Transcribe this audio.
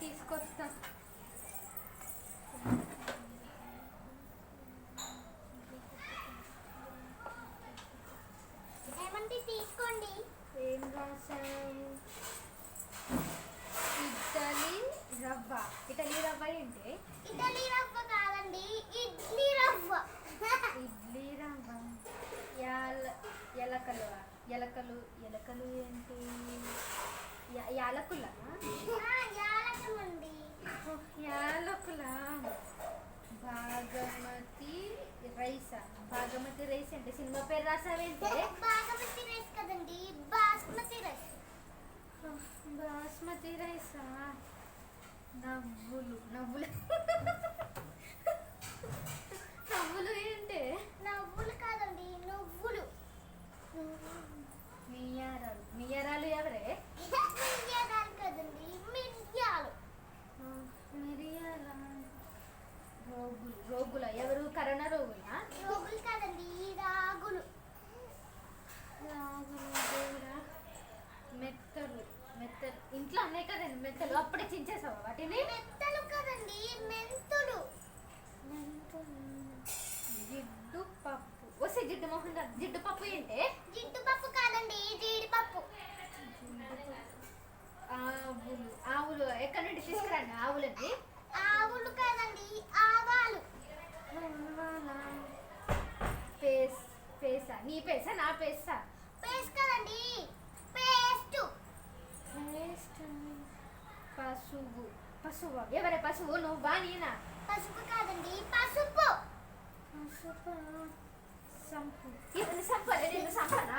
తీసుకొస్తా. ఏమంటే తీసుకోండి. ఏం రాసావు ఇటలీ రవ్వ. ఇటలీ రవ్వ ఏంటి? ఇడ్లీ రవ్వ కాదండి ఇడ్లీ రవ్వ. ఇడ్లీ రవ్వ. ఎలకలు ఎలకలు ఎలకలు ఏంటి? యాలకులా? యాలకుల బాగమతి రైసా. బాగమతి రైస్ అంటే సినిమా పేరు రాసావేంటి బాగమతి రైస్ కదండి. బాస్మతి రైస్. బాస్మతి రైసా? నవ్వులు. నవ్వులు ఏంటి నవ్వులు కాదండి నువ్వులు మియారాలు మియారాలు ఎవరే మిరియాలు కదండి మిరియాలు మిరియాల రోగులు? ఎవరు? కరోనా రోగులా? రోగులు కాదండి రాగులు. మెత్తలు మెత్తలు. ఇంట్లో ఉన్నాయి కదండి మెత్తలు. అప్పుడే చించేసావా వాటిని? మెత్తలు కదండి మెంతులు. జిడ్డు పప్పు. వస్తే జిడ్డు మొహం. జిడ్డు పప్పు ఏంటి? జిడ్డు పప్పు కాదండి జీడిపప్పు. ఆవులు. ఆవులు. ఎక్కడి నుండి తీసుకురండి ఆవులని ఆవులు కాదండి ఆవాలు పేస్ పేసా నీ పేసా నా పేసా పేస్ట్. కదండి పేస్ట్ పేస్ట్ పశువు పశువు ఎవరే పశువు నువ్వా నేనా? పసుపు కాదండి పసుపు. పసుపు. సంపు. ఇవన్నీ సంపాలి నేను సంపనా?